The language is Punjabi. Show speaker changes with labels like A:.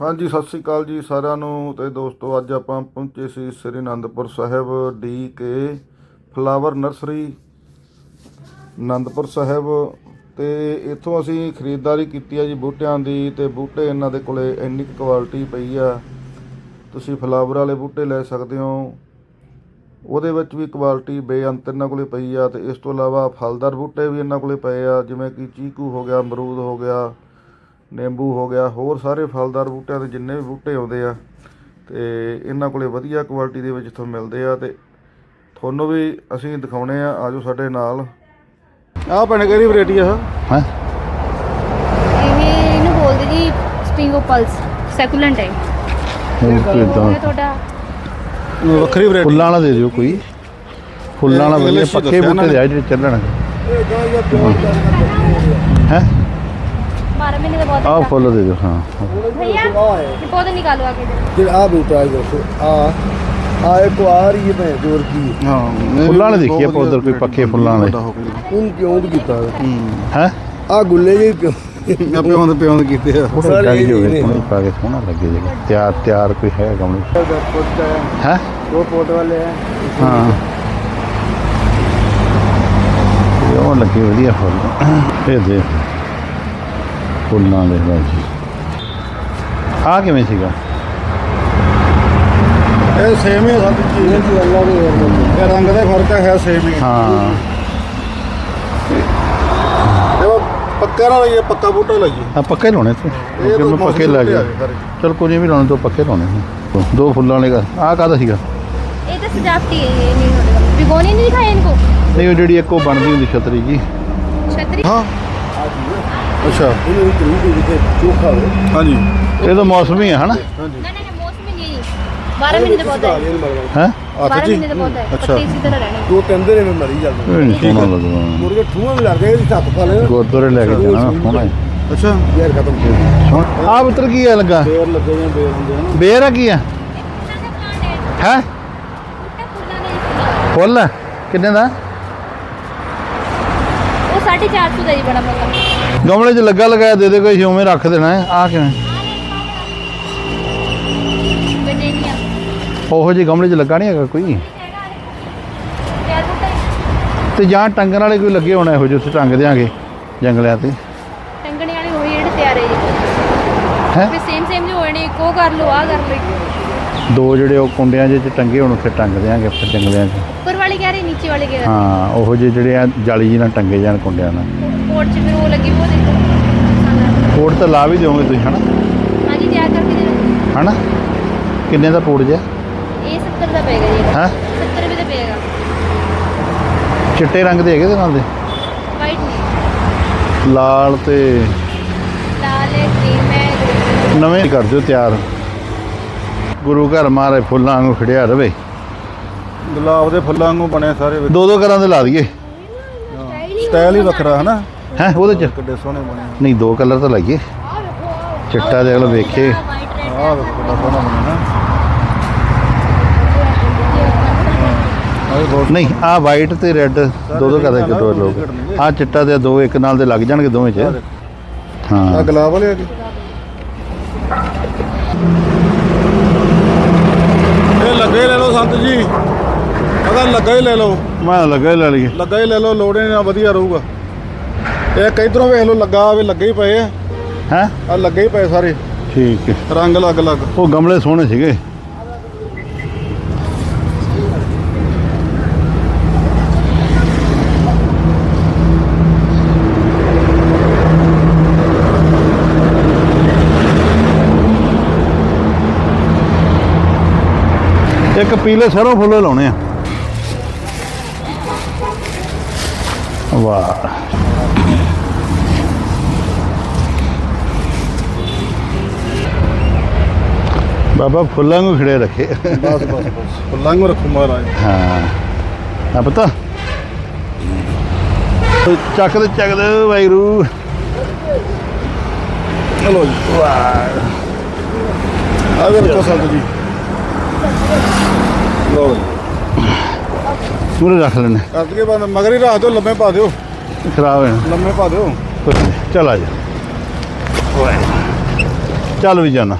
A: ਹਾਂਜੀ, ਸਤਿ ਸ੍ਰੀ ਅਕਾਲ ਜੀ ਸਾਰਿਆਂ ਨੂੰ ਤੇ ਦੋਸਤੋ, ਅੱਜ ਆਪਾਂ ਪਹੁੰਚੇ ਸੀ Sri Anandpur Sahib D K flower nursery. Anandpur Sahib ਤੇ ਇੱਥੋਂ ਅਸੀਂ ਖਰੀਦਦਾਰੀ ਕੀਤੀ ਆ ਜੀ ਬੂਟਿਆਂ ਦੀ ਤੇ ਬੂਟੇ ਇਹਨਾਂ ਦੇ ਕੋਲੇ ਇੰਨੀ ਕੁ ਕੁਆਲਿਟੀ ਪਈ ਆ। ਤੁਸੀਂ ਫਲਾਵਰ ਵਾਲੇ ਬੂਟੇ ਲੈ ਸਕਦੇ ਹੋ। ਉਹਦੇ ਵਿੱਚ ਵੀ ਕੁਆਲਿਟੀ ਬੇਅੰਤ ਇਹਨਾਂ ਕੋਲੇ ਪਈ ਆ ਤੇ ਇਸ ਤੋਂ ਇਲਾਵਾ ਫਲਦਾਰ ਬੂਟੇ ਵੀ ਇਹਨਾਂ ਕੋਲੇ ਪਏ ਆ, ਜਿਵੇਂ ਕਿ ਚੀਕੂ ਹੋ ਗਿਆ, ਅਮਰੂਦ ਹੋ ਗਿਆ ਨਿੰਬੂ ਹੋ ਗਿਆ ਹੋਰ ਸਾਰੇ ਫਲਦਾਰ ਬੂਟਿਆਂ ਦੇ ਜਿੰਨੇ ਵੀ ਬੂਟੇ ਆਉਂਦੇ ਆ ਤੇ ਇਹਨਾਂ ਕੋਲੇ ਵਧੀਆ ਕੁਆਲਿਟੀ ਦੇ ਵਿੱਚ ਤੁਹਾਨੂੰ ਮਿਲਦੇ ਆ ਤੇ ਤੁਹਾਨੂੰ ਵੀ ਅਸੀਂ ਦਿਖਾਉਣੇ ਆ ਆਜੋ ਸਾਡੇ ਨਾਲ। ਆਹ ਭੈਣੇ ਕਿਹੜੀ ਵੈਰਾਈਟੀ ਆ
B: ਹੈ?
C: ਇਹ ਇਹਨੂੰ ਬੋਲਦੇ ਜੀ ਸਪ੍ਰਿੰਗ ਪਲਸ ਸੈਕੂਲੈਂਟ ਹੈ।
B: ਉਹ
C: ਇਹ
B: ਕਿਦਾਂ?
C: ਤੁਹਾਡਾ।
A: ਵੱਖਰੀ ਵੈਰਾਈਟੀ
B: ਫੁੱਲਾਂ ਵਾਲਾ ਦੇ ਦਿਓ ਕੋਈ। ਫੁੱਲਾਂ ਵਾਲਾ ਵਧੀਆ ਪੱਕੇ ਬੂਟੇ ਦੇ ਆ ਜਿਹੜੇ ਚੱਲਣ। ਹੈ?
C: 12 ਮਹੀਨੇ ਦਾ ਬਹੁਤ
B: ਆਹ ਫੁੱਲ ਦੇ ਦਿਓ ਹਾਂ
C: भैया ये पौधे निकालो आगे से।
D: फिर आ बूटा है देखो आ आ एक तो आ रही है मैं जोर की
A: ਹਾਂ
B: ਫੁੱਲਾਂ ਵਾਲੇ ਦੇਖੀਏ ਆਪਾਂ ਉੱਧਰ ਕੋਈ ਪੱਕੇ ਫੁੱਲਾਂ ਵਾਲੇ।
D: उन क्यों कीता
B: ਹੈ
D: आ गुल्ले जी क्यों
A: ਆਪੇ ਹੁੰਦੇ ਪਿਉਂਦ ਕੀਤੇ ਆ
B: ਥੋੜਾ
D: ਸਾਰੇ
B: ਗਾੜੀ ਹੋਵੇ
D: ਇਹਨੇ।
B: ਸੋਹਣੀ ਪਾ ਕੇ ਸੋਹਣਾ ਲੱਗੇ ਜੀ ਤਿਆਰ ਤਿਆਰ ਕੋਈ ਹੈ ਗਮਲੇ ਹੈ
D: दो पोट वाले हैं
B: ਹਾਂ ਇਹ ਉਹ ਲੱਗੇ ਵਧੀਆ ਫੁੱਲ ਇਹ ਦੇ ਫੁੱਲਾਂ ਦੇ ਲਓ ਜੀ। ਆ ਕਿਵੇਂ ਸੀਗਾ?
A: ਇਹ ਸੇਮ ਹੀ ਸਭ ਚੀਜ਼।
D: ਇਹ ਅੱਲਾ ਦੇ
A: ਇਹ ਰੰਗ ਦਾ ਫ਼ਰਕ ਹੈ ਸੇਮ ਹੀ
B: ਹਾਂ।
A: ਪੱਕਾ ਨਾ ਇਹ ਪੱਕਾ ਬੂਟਾ ਲੱਗੀ
B: ਆ ਪੱਕੇ ਲਾਉਣੇ ਤੂੰ ਜੇ ਪੱਕੇ ਲਾ ਚਲ ਕੋਈ ਵੀ ਲਾਉਣੇ ਤੋਂ ਪੱਕੇ ਲਾਉਣੇ ਨੇ। ਦੋ ਫੁੱਲਾਂ ਵਾਲੇ ਦਾ ਆ ਕਾਹਦਾ ਸੀਗਾ?
C: ਇਹ ਤਾਂ ਸਜਾਵਟੀ ਹੈ ਇਹ ਨਹੀਂ ਹੋਣਾ। ਬਿਗੋਨੀ ਨਹੀਂ ਦਿਖਾਇਆ ਇਹਨੂੰ?
B: ਨਹੀਂ ਜਿਹੜੀ ਇੱਕੋ ਬਣਦੀ ਹੁੰਦੀ ਛਤਰੀ ਜੀ।
C: ਛਤਰੀ?
A: ਹਾਂ। ਅੱਛਾ।
D: ਇਹਨੂੰ ਇੱਕ ਰੂਹ ਦੇ ਵਿੱਚ ਚੋਖਾ ਹੋ
A: ਹਾਂਜੀ।
B: ਇਹ ਤਾਂ ਮੌਸਮੀ ਹੈ ਹਨਾ?
C: ਹਾਂਜੀ। ਨਹੀਂ ਨਹੀਂ ਮੌਸਮੀ ਨਹੀਂ। 12 ਮਹੀਨੇ ਦਾ ਹੈ।
B: ਹੈ?
A: ਅੱਛਾ
C: 12
A: ਜੀ
C: ਅੱਛਾ। ਦੋ
D: ਤਿੰਨ ਦਿਨ ਐਵੇਂ ਮਰੀ ਜਾਂਦੇ
B: ਇਹ ਨੀ ਸੋਹਣਾ
D: ਮੁਰਗੇ ਠੂਹਾਂ ਵੀ ਲੱਗ ਗਏ ਇਹਦੀ ਸੱਤ ਪਾ
B: ਲੈਣਾ ਲੈ ਕੇ ਜਾਣਾ ਸੋਹਣਾ ਹੈ।
A: ਅੱਛਾ।
D: ਯਾਰ ਖਤਮ। ਹੋ ਗਈ ਸੋਹਣਾ।
B: ਆ ਪੁੱਤਰ ਕੀ ਹੈ ਲੱਗਾ?
A: ਬੇਰ ਲੱਗੇ ਜਾਂ ਬੇਰ ਹੁੰਦੇ ਹਨ
B: ਬੇਰ ਆ ਕੀ ਹੈ ਹੈ। ਹੈ? ਬੂਟਾ ਫੁੱਲਾਂ ਦਾ
C: ਕਿੰਨੇ ਦਾ?
B: ਗਮਲੇ 'ਚ ਲੱਗਾ ਲਗਾਇਆ ਦੇ ਦੇ ਕੋਈ ਜਿਵੇਂ ਰੱਖ ਦੇਣਾ ਆ ਕਿਵੇਂ?
C: ਬਟੇਨੀਆਂ
B: ਉਹੋ ਗਮਲੇ 'ਚ ਲੱਗਾ ਨਹੀਂ ਹੈਗਾ ਕੋਈ। ਤੇ ਜਾਂ ਟੰਗਣ ਵਾਲੇ ਕੋਈ ਲੱਗੇ ਹੋਣਾ ਇਹੋ ਜਿਹੇ ਉੱਥੇ ਟੰਗ ਦਿਆਂਗੇ ਜੰਗਲਿਆਂ ਤੇ।
C: ਟੰਗਣੇ ਵਾਲੇ ਹੋਈ ਜਿਹੜੇ ਤਿਆਰ ਹੈ ਜੀ।
B: ਹੈ?
C: ਵੀ ਸੇਮ ਸੇਮ ਜੋ ਹੋਣੇ ਇੱਕ ਕਰ ਲਓ ਆ ਕਰ ਲਓ।
B: ਦੋ ਜਿਹੜੇ ਉਹ ਕੁੰਡਿਆਂ ਜਿਹੇ 'ਚ ਟੰਗੇ ਹੋਣ ਉੱਥੇ ਟੰਗ ਦਿਆਂਗੇ ਫਿਰ ਜੰਗਲਿਆਂ 'ਚ।
C: ਕਹਿ ਰਹੇ ਨੀਚੇ ਵਾਲੇ ਕਹਿ ਰਹੇ।
B: ਹਾਂ ਉਹੋ ਜਿਹੇ ਜਿਹੜੇ ਆ ਜਾਲੀ ਜੀ ਨਾਲ ਟੰਗੇ ਜਾਣ ਕੁੰਡਿਆਂ ਨਾਲ।
C: ਕੋਟ ਚ ਫਿਰ ਉਹ ਲੱਗੀ ਉਹ ਦੇਖੋ
B: ਕੋਟ ਤਾਂ ਲਾ ਵੀ ਦਿਓਗੇ ਤੁਸੀਂ ਹਨਾ?
C: ਹਾਂਜੀ ਤਿਆਰ ਕਰਕੇ ਦੇ ਦਿਓ।
B: ਹਨਾ? ਕਿੰਨੇ ਦਾ ਕੋਟ ਜਿਆ
C: ਇਹ 70 ਦਾ ਪਏਗਾ ਜੀ।
B: ਹੈ?
C: 70 ਰੁਪਏ ਦਾ ਪਏਗਾ।
B: ਚਿੱਟੇ ਰੰਗ ਦੇ ਹੈਗੇ ਦੇ ਨਾਲ ਦੇ?
C: ਵਾਈਟ ਨਹੀਂ
B: ਲਾਲ ਤੇ
C: ਲਾਲ ਹੈ ਕਰੀਮ ਹੈ
B: ਨਵੇਂ ਕਰ ਦਿਓ ਤਿਆਰ। ਗੁਰੂ ਘਰ ਮਹਾਰਾਜ ਫੁੱਲਾਂ ਵਾਂਗੂ ਖੜਿਆ ਰਵੇ।
A: ਗੁਲਾਬ ਦੇ ਫੁੱਲਾਂ ਵਾਂਗੂ ਬਣੇ ਸਾਰੇ ਵਿੱਚ।
B: ਦੋ ਦੋ ਘਰਾਂ ਦੇ ਲਾ ਦਈਏ।
A: ਸਟਾਈਲ ਹੀ ਵੱਖਰਾ ਹਨਾ?
B: ਹੈ ਉਹਦੇ ਚ?
A: ਕਿੱਡੇ ਸੋਹਣੇ ਬਣੇ
B: ਨਹੀਂ ਦੋ ਕਲਰ ਤਾਂ ਲਾਈਏ। ਚਿੱਟਾ ਦੇ ਅਗਲ ਵੇਖੇ।
A: ਆਹ ਵੇਖੋ ਕਿੱਡਾ ਸੋਹਣਾ ਬਣਿਆ ਨਾ
B: ਨਹੀਂ ਆ ਵਾਈਟ ਤੇ ਰੈੱਡ ਦੋ ਦੋ ਕਰਾਂ ਦੋ ਲੋਕ। ਆ ਚਿੱਟਾ ਤੇ ਦੋ ਇੱਕ ਨਾਲ ਦੇ ਲੱਗ ਜਾਣਗੇ ਦੋਵੇਂ ਚ।
A: ਆ
B: ਹਾਂ।
A: ਗੁਲਾਬ ਵਾਲੇ ਆ ਜੀ ਇਹ ਲੱਗੇ ਲੈ ਲਓ ਸੰਤ ਜੀ ਅਗਰ ਲੱਗਾ ਹੀ ਲੈ ਲਓ।
B: ਮੈਂ ਲੱਗਾ ਹੀ ਲੈ ਲਈਏ।
A: ਲੱਗਾ ਹੀ ਲੈ ਲਓ ਲੋੜੇ ਨਾਲ ਵਧੀਆ ਰਹੂਗਾ। ਇਹ ਕਈਧਰੋਂ ਵੇਖ ਲਓ ਲੱਗਾ ਆਵੇ ਲੱਗੇ ਹੀ ਪਏ ਆ।
B: ਹੈ?
A: ਆ ਲੱਗੇ ਹੀ ਪਏ ਸਾਰੇ।
B: ਠੀਕ ਹੈ।
A: ਰੰਗ ਅਲੱਗ ਅਲੱਗ।
B: ਉਹ ਗਮਲੇ ਸੋਹਣੇ ਸੀਗੇ। ਇੱਕ ਪੀਲੇ ਸਰੋਂ ਫੁੱਲ ਲਾਉਣੇ ਆ। ਵਾਹ। ਬਾਬਾ ਫੁੱਲਾਂ ਨੂੰ ਖਿੜੇ ਰੱਖੇ।
A: ਬਸ ਬਸ ਬਸ। ਫੁੱਲਾਂ ਨੂੰ ਰੱਖੋ ਮਹਾਰਾਜ।
B: ਹਾਂ। ਆ ਪਤਾ। ਚੱਕ ਦੇ ਚੱਕ ਦੇ ਵਾਹਿਗੁਰੂ।
A: ਚਲੋ ਜੀ।
B: ਵਾਹ।
A: ਰੱਖੋ ਸੰਤ ਜੀ। ਲੋ ਜੀ।
B: ਮੂਰੇ ਰੱਖ ਲੈਣੇ
A: ਕੱਟ ਕੇ ਬੰਦ ਮਗਰ ਹੀ ਰੱਖ ਦਿਓ ਲੰਮੇ ਪਾ ਦਿਓ।
B: ਖਰਾਬ ਹੈ।
A: ਲੰਮੇ ਪਾ ਦਿਓ।
B: ਚੱਲ ਆ ਜਾ। ਚੱਲ ਵੀ ਜਾਣਾ।